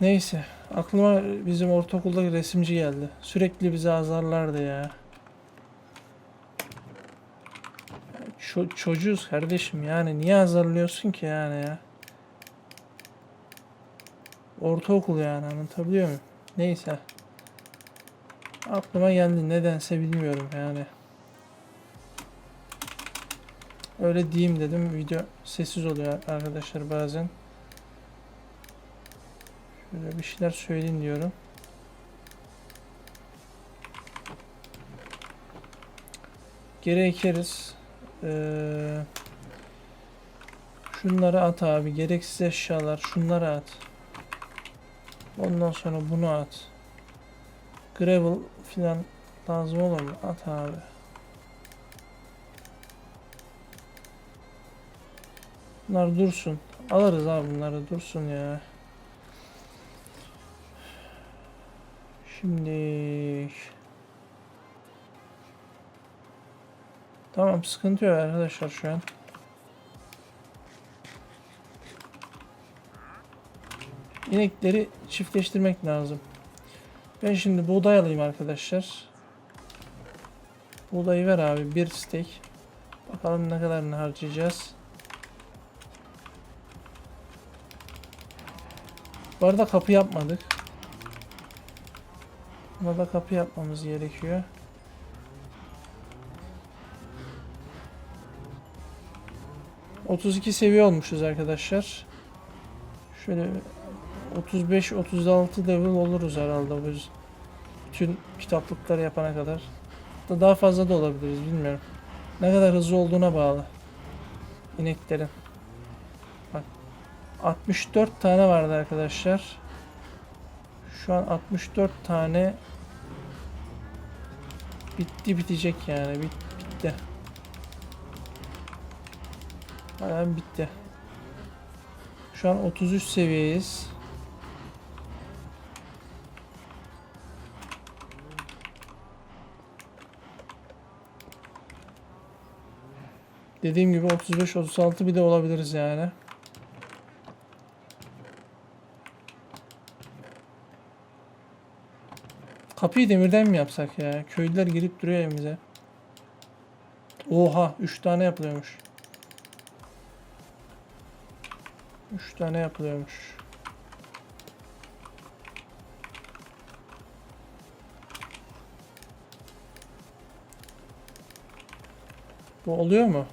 Neyse. Aklıma bizim ortaokuldaki resimci geldi. Sürekli bizi azarlardı ya. Ço- çocuğuz kardeşim yani niye azarlıyorsun ki yani ya? Ortaokul yani anlatabiliyor muyum? Neyse. Aklıma geldi nedense bilmiyorum yani. Öyle diyeyim dedim. Video sessiz oluyor arkadaşlar bazen. Şöyle bir şeyler söyleyin diyorum. Geri ekeriz. Ee, şunları at abi. Gereksiz eşyalar. Şunları at. Ondan sonra bunu at. Gravel filan lazım olur mu? At abi. Bunlar dursun. Alırız abi bunları dursun ya. Şimdi Tamam sıkıntı yok arkadaşlar şu an. İnekleri çiftleştirmek lazım. Ben şimdi buğday alayım arkadaşlar. Buğdayı ver abi bir stek. Bakalım ne kadarını harcayacağız. Bu arada kapı yapmadık. Buna da kapı yapmamız gerekiyor. ...32 seviye olmuşuz arkadaşlar. Şöyle 35-36 level oluruz herhalde biz. Bütün kitaplıkları yapana kadar. Da daha fazla da olabiliriz bilmiyorum. Ne kadar hızlı olduğuna bağlı. İneklerin. Bak 64 tane vardı arkadaşlar. Şu an 64 tane bitti bitecek yani bit, bitti. Aynen bitti. Şu an 33 seviyeyiz. Dediğim gibi 35-36 bir de olabiliriz yani. Kapıyı demirden mi yapsak ya? Köylüler girip duruyor evimize. Oha 3 tane yapılıyormuş. 3 tane yapılıyormuş. Bu oluyor mu?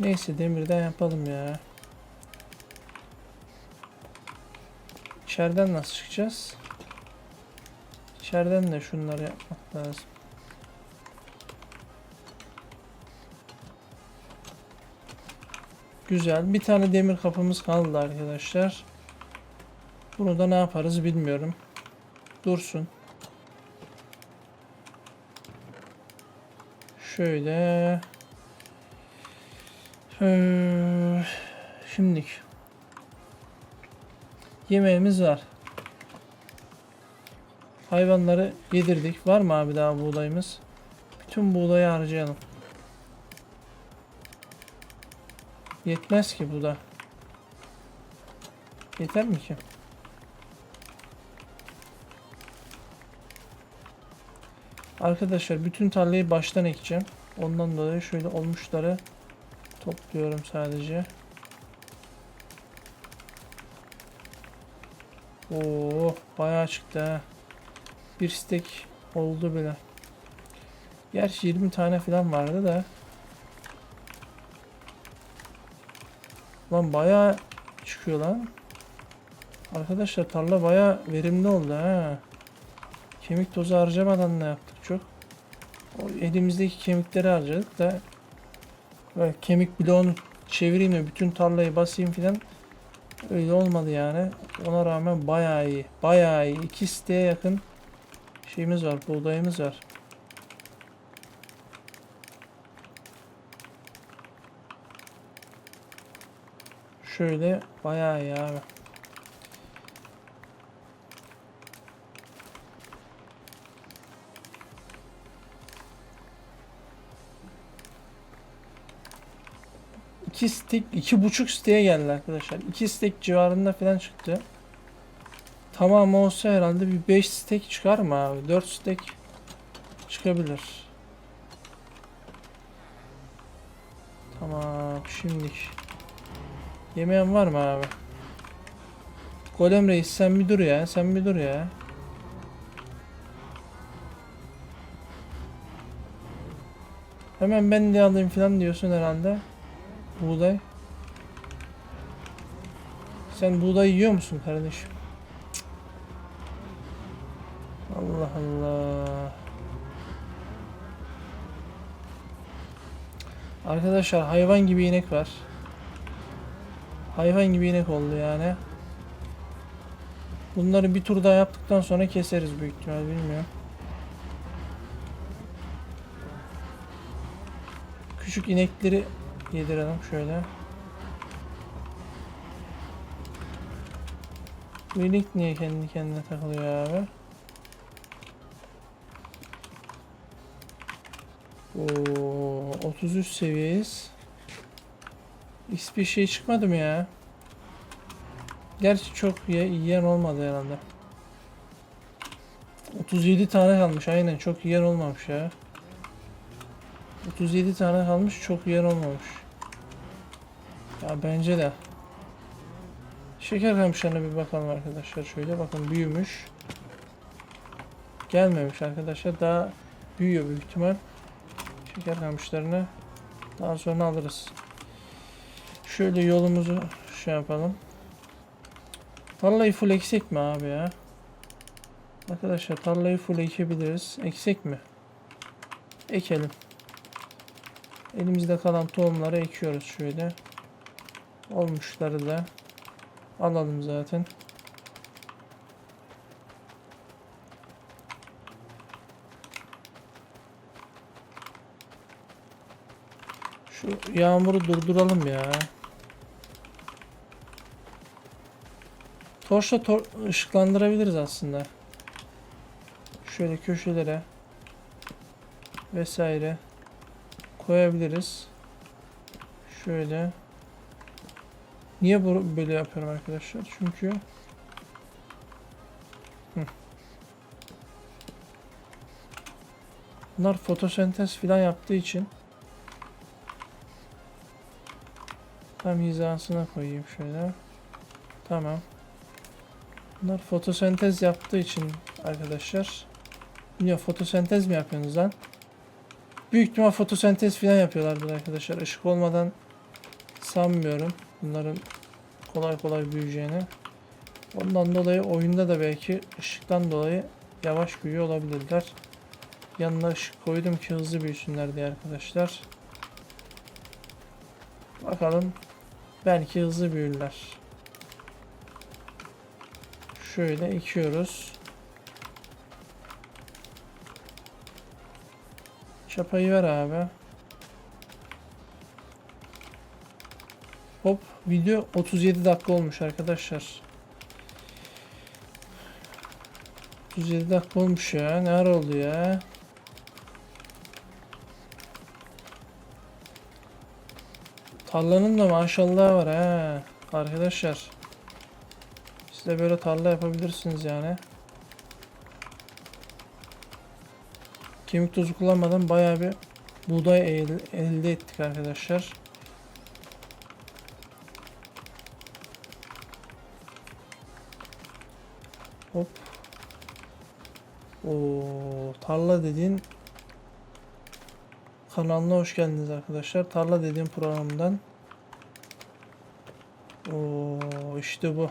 Neyse demirden yapalım ya. İçeriden nasıl çıkacağız? İçeriden de şunları yapmak lazım. Güzel. Bir tane demir kapımız kaldı arkadaşlar. Bunu da ne yaparız bilmiyorum. Dursun. Şöyle. Ee, şimdilik. Yemeğimiz var. Hayvanları yedirdik. Var mı abi daha buğdayımız? Bütün buğdayı harcayalım. Yetmez ki bu da. Yeter mi ki? Arkadaşlar bütün tarlayı baştan ekeceğim. Ondan dolayı şöyle olmuşları topluyorum sadece. Oo, bayağı çıktı ha. Bir stek oldu bile. Gerçi 20 tane falan vardı da. Lan bayağı çıkıyor lan. Arkadaşlar tarla bayağı verimli oldu ha. Kemik tozu harcamadan ne yaptık çok. O elimizdeki kemikleri harcadık da böyle kemik bloğunu çevireyim de bütün tarlayı basayım filan öyle olmadı yani. Ona rağmen bayağı iyi. Bayağı iyi. İki siteye yakın şeyimiz var. Buğdayımız var. Şöyle bayağı iyi abi. 2 stek, iki buçuk siteye geldi arkadaşlar. 2 stek civarında falan çıktı. Tamam olsa herhalde bir 5 stek çıkar mı abi? 4 stek çıkabilir. Tamam şimdilik. Yemeyen var mı abi? Golem reis sen bir dur ya. Sen bir dur ya. Hemen ben de alayım falan diyorsun herhalde. Buğday. Sen buğday yiyor musun kardeşim? Allah Allah. Arkadaşlar hayvan gibi inek var. Hayvan gibi inek oldu yani. Bunları bir tur daha yaptıktan sonra keseriz büyük ihtimal bilmiyorum. Küçük inekleri yedirelim şöyle. Bu inek niye kendi kendine takılıyor abi? Oo, 33 seviyeyiz. XP şey çıkmadı mı ya? Gerçi çok ye- yiyen olmadı herhalde. 37 tane kalmış aynen çok yiyen olmamış ya. 37 tane kalmış çok yiyen olmamış. Ya bence de. Şeker kamışlarına bir bakalım arkadaşlar şöyle bakın büyümüş. Gelmemiş arkadaşlar daha büyüyor büyük ihtimal. Şeker kamışlarını daha sonra alırız. Şöyle yolumuzu şey yapalım. Tarlayı full eksik mi abi ya? Arkadaşlar tarlayı full ekebiliriz. Eksik mi? Ekelim. Elimizde kalan tohumları ekiyoruz şöyle. Olmuşları da alalım zaten. Şu yağmuru durduralım ya. Torçla tor ışıklandırabiliriz aslında. Şöyle köşelere vesaire koyabiliriz. Şöyle. Niye böyle yapıyorum arkadaşlar? Çünkü. Bunlar fotosentez filan yaptığı için tam hizasına koyayım şöyle. Tamam. Bunlar fotosentez yaptığı için arkadaşlar. Ya fotosentez mi yapıyorsunuz lan? Büyük ihtimal fotosentez falan yapıyorlardır arkadaşlar. Işık olmadan sanmıyorum bunların kolay kolay büyüyeceğini. Ondan dolayı oyunda da belki ışıktan dolayı yavaş büyüyor olabilirler. Yanına ışık koydum ki hızlı büyüsünler diye arkadaşlar. Bakalım. Belki hızlı büyürler. Şöyle ekiyoruz. Çapayı ver abi. Hop video 37 dakika olmuş arkadaşlar. 37 dakika olmuş ya. Ne ara oldu ya? Tarlanın da maşallah var ha. Arkadaşlar. Siz de böyle tarla yapabilirsiniz yani. Kemik tozu kullanmadan bayağı bir buğday el- elde ettik arkadaşlar. Hop. Oo, tarla dediğin kanalına hoş geldiniz arkadaşlar. Tarla dediğim programdan. Oo, işte bu.